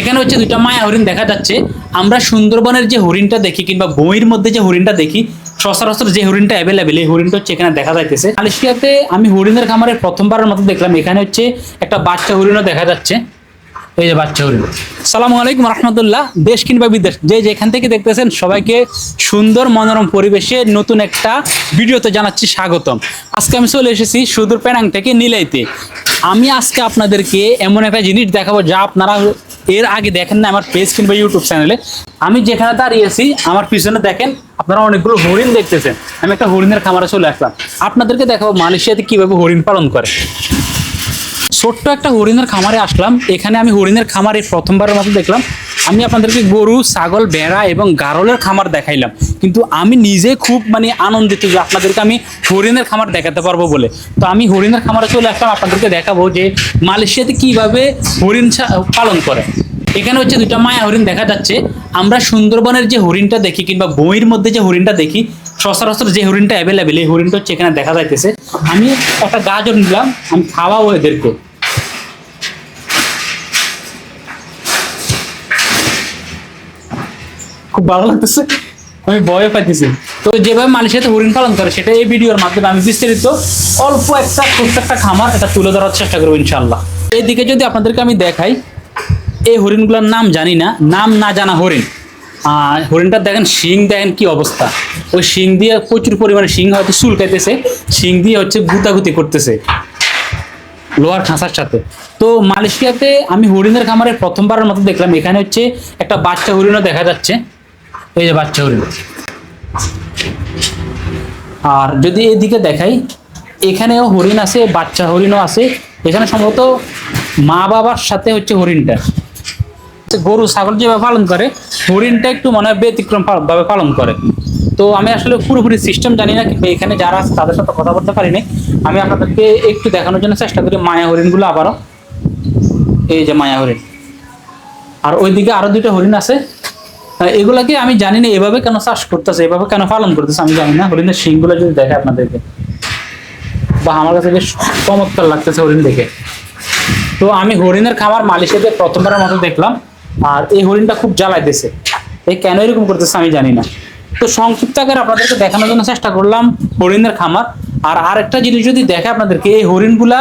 এখানে হচ্ছে দুইটা মায়া হরিণ দেখা যাচ্ছে। আমরা সুন্দরবনের যে হরিণটা দেখি কিংবা বইয়ের মধ্যে যে হরিণটা দেখি, সচরাচর যে হরিণটা অ্যাভেলেবেল এই হরিণটা হচ্ছে এখানে দেখা যাইতেছে। মালয়েশিয়াতে আমি হরিণের খামারে প্রথমবারের মতো দেখলাম, এখানে হচ্ছে একটা বাচ্চা হরিণও দেখা যাচ্ছে। এই যে বাচ্চা হরিণ। সালাম আলাইকুম রহমতুল্লাহ। দেশ কিংবা বিদেশ, যে যেখান থেকে দেখতেছেন, সবাইকে সুন্দর মনোরম পরিবেশে নতুন একটা ভিডিওতে জানাচ্ছি স্বাগতম। আজকে আমি চলে এসেছি সুদূর পেনাং থেকে নিলাইতে। আমি আজকে আপনাদেরকে এমন একটা জিনিস দেখাবো যা আপনারা এর আগে দেখেন না আমার পেজ কিংবা ইউটিউব চ্যানেলে আমি যেখানে দাঁড়িয়েছি, আমার পিছনে দেখেন আপনারা অনেকগুলো হরিণ দেখতেছেন। আমি একটা হরিণের খামারে চলে আসলাম। আপনাদেরকে দেখাবো মালয়েশিয়াতে কীভাবে হরিণ পালন করে। ছোট্ট একটা হরিণের খামারে আসলাম। এখানে আমি হরিণের খামারে প্রথমবারের মতো দেখলাম। আমি আপনাদেরকে গরু, ছাগল, ভেড়া এবং গারলের খামার দেখাইলাম। কিন্তু আমি নিজে খুব মানে আনন্দিত যে আপনাদেরকে আমি হরিণের খামার দেখাতে পারব বলে। তো আমি হরিণের খামারে চলে আসলাম, আপনাদেরকে দেখাবো যে মালয়েশিয়াতে কীভাবে হরিণ পালন করে। এখানে হচ্ছে দুইটা মায়া হরিণ দেখা যাচ্ছে। আমরা সুন্দরবনের যে হরিণটা দেখি কিংবা বইয়ের মধ্যে যে হরিণটা দেখি, সচরাচর যে হরিণটা অ্যাভেলেবেল এই হরিণটা হচ্ছে এখানে দেখা যাইতেছে। আমি একটা গাজর নিলাম, আমি খাওয়াবো এদেরকে। খুব ভালো লাগতেছে। আমি ভয় পাইতেছি। তো যেভাবে মালয়েশিয়াতে হরিণ পালন করে, সেটা এই ভিডিওর মাধ্যমে আমি বিস্তারিত অল্প একটা একটা খামার এটা তুলে ধরার চেষ্টা করব ইনশাল্লাহ এইদিকে যদি আপনাদেরকে আমি দেখাই, এই হরিণগুলোর নাম জানি না, নাম না জানা হরিণ। আর হরিণটা দেখেন, শিং দেখেন কি অবস্থা। ওই শিং দিয়ে প্রচুর পরিমাণে শিং হয়তো চুলকাইতেছে, শিং দিয়ে হচ্ছে গুতাগুতি করতেছে লোহার খাঁচার সাথে। তো মালয়েশিয়াতে আমি হরিণের খামারে প্রথমবারের মতো দেখলাম, এখানে হচ্ছে একটা বাচ্চা হরিণও দেখা যাচ্ছে। এই যে বাচ্চা হরিণ আর যদি এদিকে দেখাই, এখানেও হরিণ আছে, বাচ্চা হরিণও আছে। এখানে সম্ভবত মা বাবার সাথে হচ্ছে হরিণটা। গরু, ছাগল যেভাবে পালন করে, হরিণটা একটু মনে হয় ব্যতিক্রম ভাবে পালন করে। তো আমি আসলে পুরোপুরি সিস্টেম জানি না, কিন্তু এখানে যারা আছে তাদের সাথে কথা বলতে পারিনি। আমি আপনাদেরকে একটু দেখানোর জন্য চেষ্টা করি মায়া হরিণগুলো আবারও। এই যে মায়া হরিণ। আর ওইদিকে আরও দুইটা হরিণ আছে। এগুলাকে আমি জানি না এভাবে কেন চাষ করতেছে, এভাবে কেন পালন করতেছে আমি জানি না। হরিণের শিংগুলো যদি দেখে আপনাদেরকে। বা আমার কাছে বেশ চমৎকার লাগতেছে হরিণ দেখে। তো আমি হরিণের খামার মালয়েশিয়াতে প্রথমবারের মতো দেখলাম, আর এই হরিণটা খুব জ্বালাইতেছে। এই কেন এরকম করতেছে আমি জানি না। তো সংক্ষিপ্ত আকারে আপনাদেরকে দেখানোর জন্য চেষ্টা করলাম হরিণের খামার। আর আরেকটা জিনিস যদি দেখে আপনাদেরকে, এই হরিণগুলা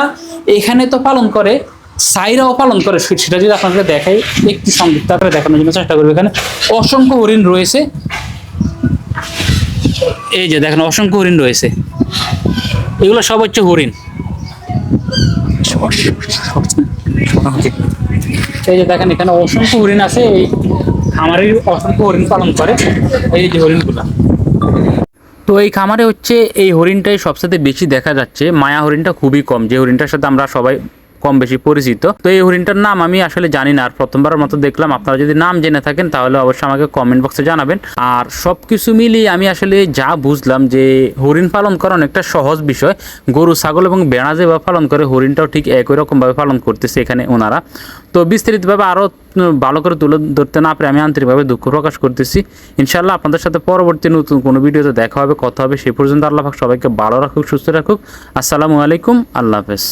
এখানে তো পালন করে সাইরাও পালন করে সেটা যদি আপনাদেরকে দেখাই, একটি সংক্ষিপ্ত আকারে দেখানোর জন্য চেষ্টা করব এখানে। অসংখ্য হরিণ রয়েছে। এই যে দেখেন, অসংখ্য হরিণ রয়েছে। এগুলো সব হচ্ছে হরিণ। এই যে দেখেন, এখানে অসংখ্য হরিণ আছে। এই খামারের অসংখ্য হরিণ পালন করে। এই যে হরিণগুলো। তো এই খামারে হচ্ছে, এই হরিণটাই সবচেয়ে বেশি দেখা যাচ্ছে। মায়া হরিণটা খুবই কম। যে হরিণটার সাথে আমরা সবাই কম বেশি পরিচিত। তো এই হরিণটার নাম আমি আসলে জানি না, আর প্রথমবারের মতো দেখলাম। আপনারা যদি নাম জেনে থাকেন, তাহলে অবশ্যই আমাকে কমেন্ট বক্সে জানাবেন। আর সব কিছু মিলিয়ে আমি আসলে যা বুঝলাম যে হরিণ পালন করা অনেকটা সহজ বিষয়। গরু, ছাগল এবং বেড়া যেভাবে পালন করে, হরিণটাও ঠিক একই রকমভাবে পালন করতেছে এখানে ওনারা। তো বিস্তারিতভাবে আরও ভালো করে তুলে ধরতে না পারে আমি আন্তরিকভাবে দুঃখ প্রকাশ করতেছি। ইনশাল্লাহ আপনাদের সাথে পরবর্তী নতুন কোনো ভিডিওতে দেখা হবে, কথা হবে সেই পর্যন্ত আল্লাহ সবাইকে ভালো রাখুক, সুস্থ রাখুক। আসসালামু আলাইকুম, আল্লাহ হাফেজ।